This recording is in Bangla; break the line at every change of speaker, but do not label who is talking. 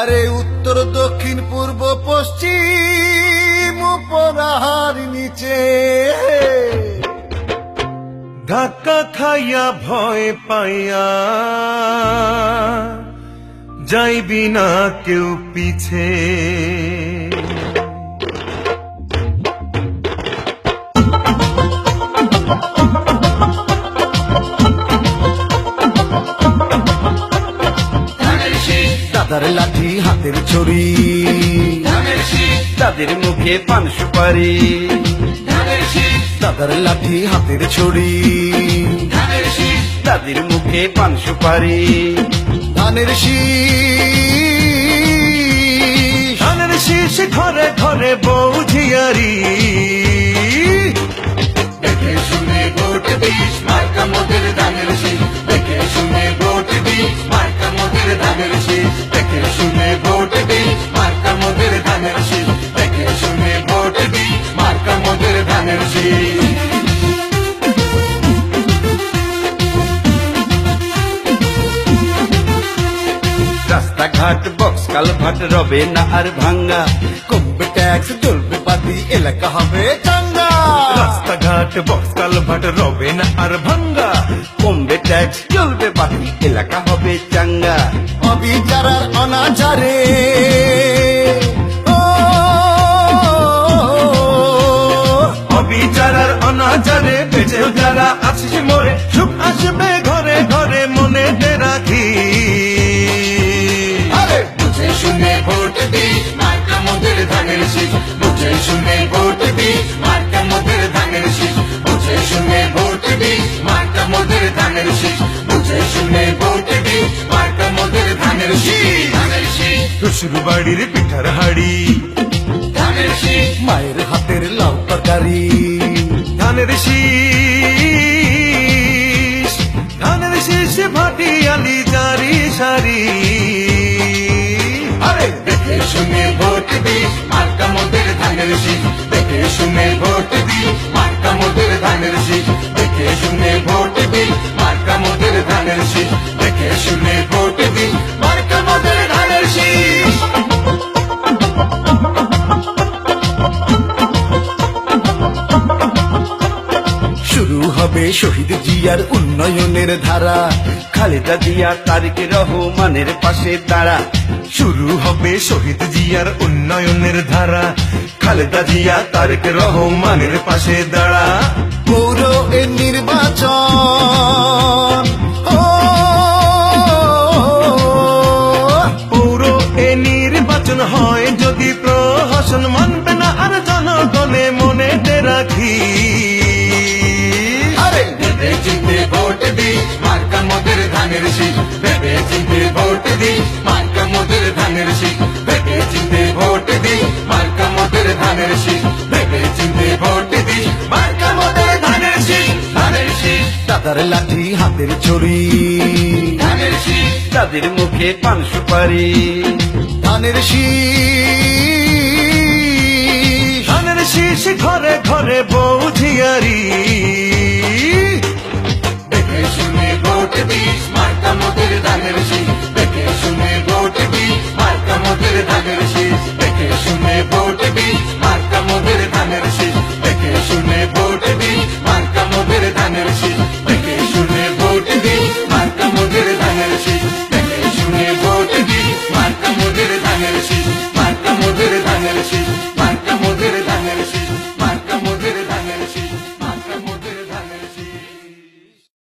আরে উত্তর, দক্ষিণ, পূর্ব, পশ্চিম, উপরাহার, নিচে।
ধাক্কা খাইয়া ভয় পাইয়া যাইবি না কেউ পিছে।
দাদার লাঠি হাতের ছড়ি
তাদের মুখে পান সুপারি।
দাদার লাঠি হাতের ছড়ি
তাদের মুখে পান সুপারি।
ধানের শীষ
ধানের শীষ ঘরে ঘরে বৌঝিয়ারি
দেখে শুনে ভোট দিস মার্কা মোদের ধানের
রাস্তাঘাট বক্স কালভাট রবে না আর ভাঙ্গা
কমবে ট্যাক্স জ্বলবে বাতি এলাকা হবে চাঙ্গা।
রাস্তাঘাট বক্স কালভাট রবে না আর ভাঙ্গা।
কমবে ট্যাক্স চলবে বাকি এলাকা হবে চাঙ্গা।
অনাচারে। ও,
অবিচারার অনাচারে বেঁচেও যারা আছিস মরে সুখ আসবে ঘরে ঘরে মনে রাখি।
আরে শুনে ভোট দিস মার্কা মোদের
শ্বশুর বাড়ির পিঠার হাড়ি।
মায়ের হাতের লাউ তরকারি।
ধানের শীষ। ধানের শীষ ভাটি আলি জারি সারি।
আরে দেখে শুনে ভোট দিস মার্কা মোদের ধানের শীষ। দেখে শুনে ভোট দিস মার্কা মোদের ধানের শীষ। দেখে শুনে ভোট দিস মার্কা মোদের শহীদ জিয়ার উন্নয়নের ধারা,
খালেদা জিয়া তারিক রহমানের পাশে দাঁড়া।
শুরু হবে শহীদ জিয়ার উন্নয়নের ধারা, খালেদা জিয়া তারিক রহমানের পাশে দাঁড়া।
পৌর এ নির্বাচন দি মার্কা মোদের ধানের শীষ ভেবে চিনতে ভোট দি মার্কা মোদের ধানের শীষ ভেবে চিনতে ভোট দি মার্কা মোদের ধানের শীষ ধানের শীষ দাদার লাঠি হাতের ছড়ি ধানের শীষ
তাদের মুখে পান সুপারি।
ধানের শীষ
ধানের শীষ ঘরে ঘরে বৌঝিয়ারি